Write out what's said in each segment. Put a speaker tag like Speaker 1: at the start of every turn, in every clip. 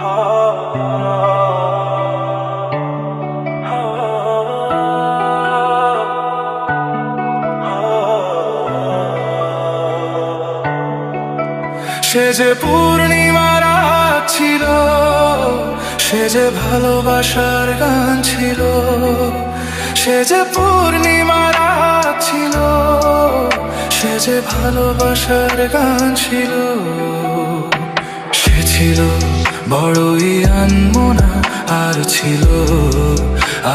Speaker 1: সে যে পূর্ণিমার ছিল, সে যে ভালোবাসার গান ছিল, সে যে পূর্ণিমার ছিল, সে যে ভালোবাসার গান ছিল, সে ছিল বড়ই আনমোনা, আর ছিল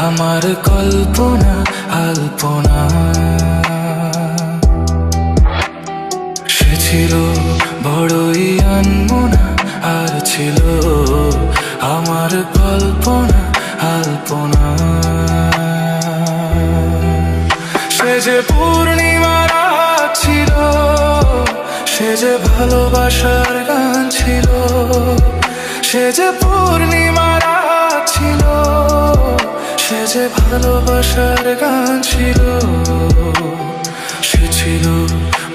Speaker 1: আমার কল্পনা আলপনা। সে ছিল বড়ই আনমোনা, আর ছিল আমার কল্পনা আলপনা। সে যে পূর্ণিমা রাত ছিল, সে যে ভালোবাসার গান ছিল সে যে পূর্ণিমা ছিল, সে যে ভালোবাসার গান ছিল, সে ছিল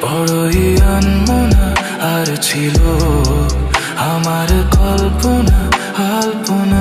Speaker 1: বড়ই আনমোনা আর ছিল আমার কল্পনা, আলপনা।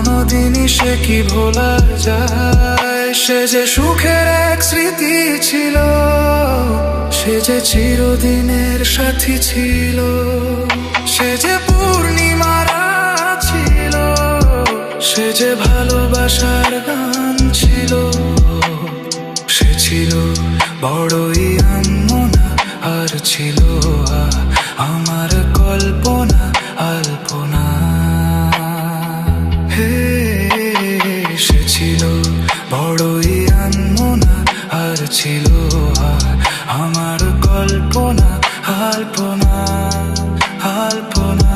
Speaker 1: কোনোদিনই সে কি ভোলা যায়? সে যে সুখের এক স্মৃতি ছিল, সে যে চিরদিনের সাথী ছিল, সে যে পূর্ণিমা রাত ছিল, সে যে ভালোবাসার গান ছিল, সে ছিল বড়ই আনমোনা আর ছিল আমার কল্পনা। বড়ই আনমনা আর ছিল আমার কল্পনা আলপনা আলপনা।